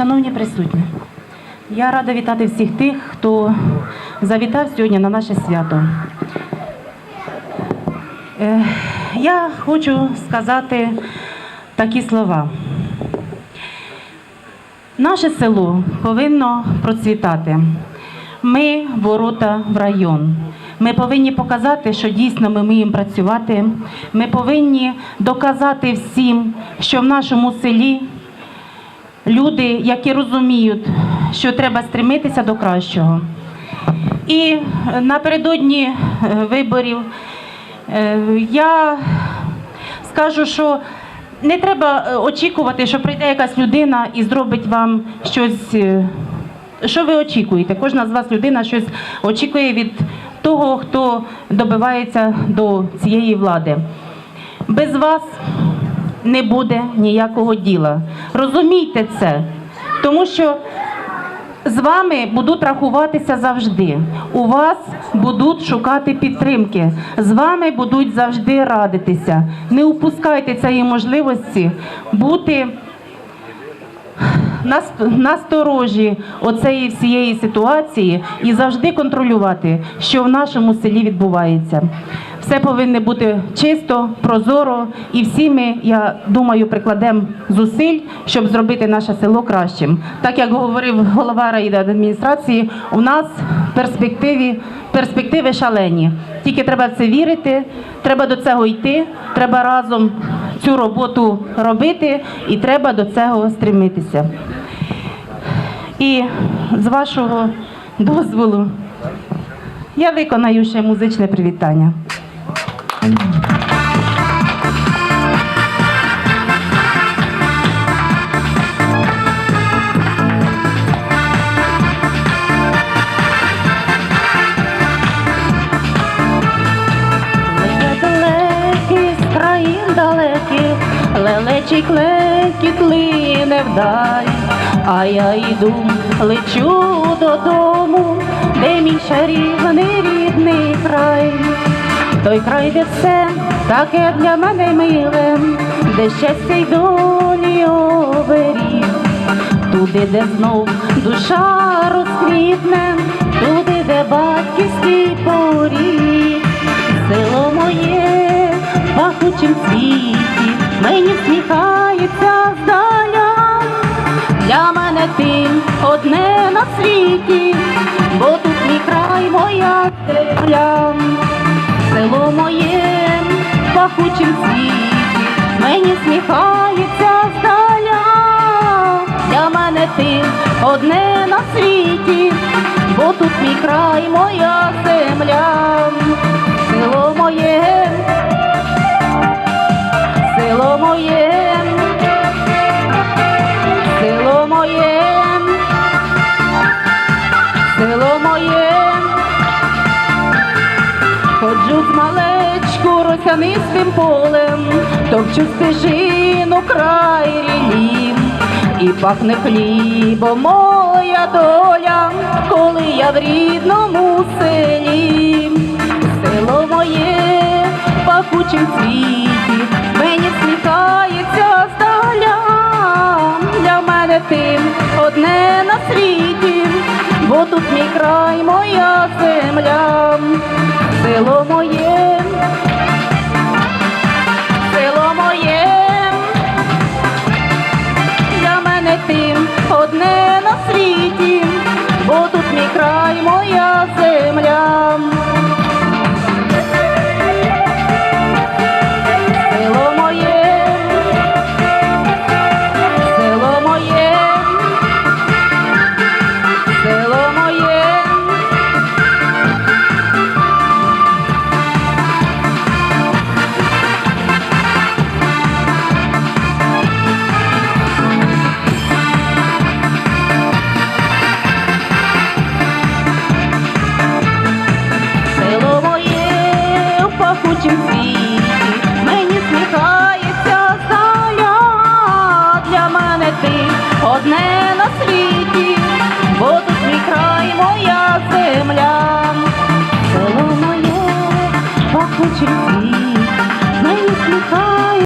Шановні присутні, я рада вітати всіх тих, хто завітав сьогодні на наше свято. Е, Я хочу сказати такі слова. Наше село повинно процвітати. Ми ворота в район. Ми повинні показати, що дійсно ми вміємо працювати. Ми повинні доказати всім, що в нашому селі люди, які розуміють, що треба стремитися до кращого. І напередодні е, виборів е, я скажу, що не треба е, очікувати, що прийде якась людина і зробить вам щось. Що ви очікуєте? Кожна з вас людина щось очікує від того, хто добивається до цієї влади. Без вас не буде ніякого діла. Розумійте це, тому що з вами будуть рахуватися завжди. У вас будуть шукати підтримки. З вами будуть завжди радитися. Не упускайте цієї можливості бути нас- насторожі оцеї всієї ситуації і завжди контролювати, що в нашому селі відбувається. Все повинно бути чисто, прозоро, і всі ми, я думаю, прикладемо зусиль, щоб зробити наше село кращим. Так як говорив голова райадміністрації, у нас перспективі перспективи шалені. Тільки треба в це вірити, треба до цього йти, треба разом цю роботу робити і треба до цього стремитися. І з вашого дозволу я виконаю ще музичне привітання. Лелечий клекіт лине вдаль, а я йду, лечу додому, де мій чарівний рідний край. Той край, де все таке для мене миле, де щастя й долі оберіг. Туди, де знов душа розквітне, туди, де батьківський поріг, село моє в пахучім світі, мені сміхається здаля, для мене ти одне на світі, бо тут мій край, моя земля, село моє в пахучім світі, мені сміхається здаля, для мене ти одне на світі, бо тут мій край, моя земля, село моє, село моє, село моє, село моє. Ходжу росянистим полем, топчу стежину край рілі, і пахне хлібом моя доля, коли я в рідному селі, село моє в пахучім цвіті, мені сміхається здаля, для мене ти одне на світі, бо тут мій край, моя земля, село моє, одне на світі, бо тут мій край, моя земля.